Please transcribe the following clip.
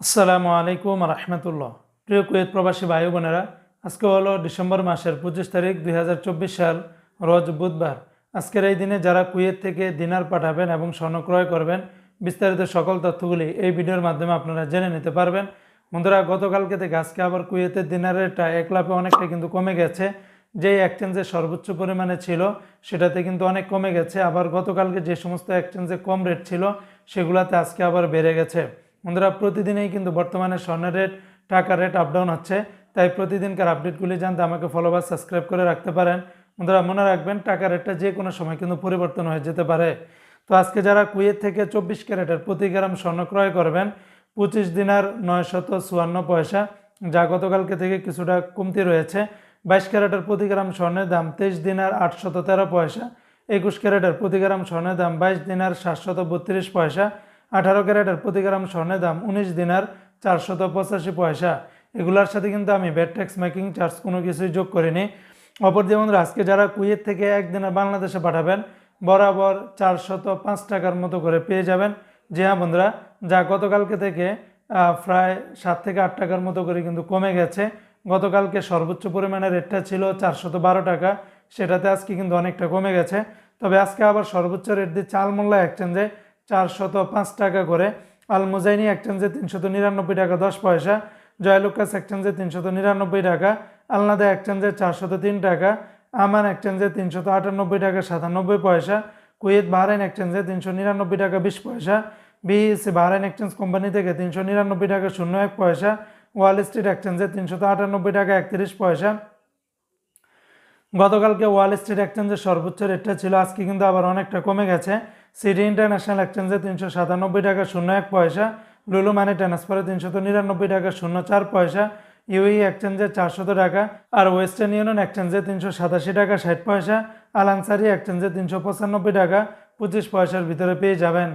আসসালামু আলাইকুম রহমতুল্লাহ। প্রিয় কুয়েত প্রবাসী ভাই বোনেরা, আজকে হলো ডিসেম্বর মাসের পঁচিশ তারিখ দুই হাজার চব্বিশ সাল, রোজ বুধবার। আজকের এই দিনে যারা কুয়েত থেকে দিনার পাঠাবেন এবং স্বর্ণ ক্রয় করবেন, বিস্তারিত সকল তথ্যগুলি এই ভিডিওর মাধ্যমে আপনারা জেনে নিতে পারবেন। বন্ধুরা, গতকালকে থেকে আজকে আবার কুয়েতের দিনার রেটটা এক লাফে অনেকটা কিন্তু কমে গেছে। যে এক্সচেঞ্জে সর্বোচ্চ পরিমাণে ছিল, সেটাতে কিন্তু অনেক কমে গেছে। আবার গতকালকে যে সমস্ত এক্সচেঞ্জে কম রেট ছিল, সেগুলাতে আজকে আবার বেড়ে গেছে। বন্ধুরা, প্রতিদিনেই কিন্তু বর্তমানে স্বর্ণের রেট টাকার রেট আপ ডাউন হচ্ছে। তাই প্রতিদিনকার আপডেটগুলি জানতে আমাকে ফলো বা সাবস্ক্রাইব করে রাখতে পারেন। বন্ধুরা, মনে রাখবেন, টাকার রেটটা যে কোনো সময় কিন্তু পরিবর্তন হয়ে যেতে পারে। তো আজকে যারা কুয়েত থেকে চব্বিশ ক্যারেটের প্রতি গ্রাম স্বর্ণ ক্রয় করবেন, পঁচিশ দিনার নয়শত চুয়ান্ন পয়সা, যা গতকালকে থেকে কিছুটা কমতি রয়েছে। বাইশ ক্যারেটের প্রতি গ্রাম স্বর্ণের দাম তেইশ দিনার আটশত তেরো পয়সা, একুশ ক্যারেটের প্রতি গ্রাম স্বর্ণের দাম বাইশ দিনার সাতশত বত্রিশ পয়সা আঠারো ক্যারেটের প্রতি গ্রাম স্বর্ণের দাম উনিশ দিনার চারশত পঁচাশি পয়সা। এগুলোর সাথে কিন্তু আমি ব্যাট ট্যাক্স মেকিং চার্জ কোনো কিছুই যোগ করিনি। অপর যেমন আজকে যারা কুয়েত থেকে একদিনে বাংলাদেশে পাঠাবেন, বরাবর চারশত পাঁচ টাকার মতো করে পেয়ে যাবেন। যে হ্যাঁ বন্ধুরা, যা গতকালকে থেকে প্রায় সাত থেকে আট টাকার মতো করে কিন্তু কমে গেছে। গতকালকে সর্বোচ্চ পরিমাণে রেটটা ছিল চারশত বারো টাকা, সেটাতে আজকে কিন্তু অনেকটা কমে গেছে। তবে আজকে আবার সর্বোচ্চ রেট দিচ্ছে আলমোল্লা এক্সচেঞ্জে চারশত পাঁচ টাকা করে। আল মুজাইনি এক্সচেঞ্জে তিনশত নিরানব্বই টাকা, দশ পয়সা। জয়লুকাস এক্সচেঞ্জে তিনশত নিরানব্বই টাকা। আলনাদা এক্সচেঞ্জে চারশত তিন টাকা। আমান এক্সচেঞ্জে তিনশত আটানব্বই টাকা, সাতানব্বই পয়সা। কুয়েত বাহরাইন এক্সচেঞ্জে তিনশো নিরানব্বই টাকা, বিশ পয়সা। বিএসসি বাহরাইন এক্সচেঞ্জ কোম্পানি থেকে তিনশো নিরানব্বই টাকা, শূন্য এক পয়সা। ওয়াল স্ট্রিট এক্সচেঞ্জে তিনশত আটানব্বই টাকা, একত্রিশ পয়সা। গতকালকে ওয়াল স্ট্রিট এক্সচেঞ্জের সর্বোচ্চ রেটটা ছিল, আজকে কিন্তু আবার অনেকটা কমে গেছে। সিটি ইন্টারন্যাশনাল এক্সচেঞ্জে তিনশো সাতানব্বই টাকা শূন্য এক পয়সা, লুলু মানি ট্রান্সফারে তিনশত নিরানব্বই টাকা শূন্য চার পয়সা ইউই এক্সচেঞ্জে চারশত টাকা, আর ওয়েস্টার্ন ইউনিয়ন এক্সচেঞ্জে তিনশো সাতাশি টাকা ষাট পয়সা আলানসারি এক্সচেঞ্জে তিনশো পঁচানব্বই টাকা পঁচিশ পয়সার ভিতরে পেয়ে যাবেন।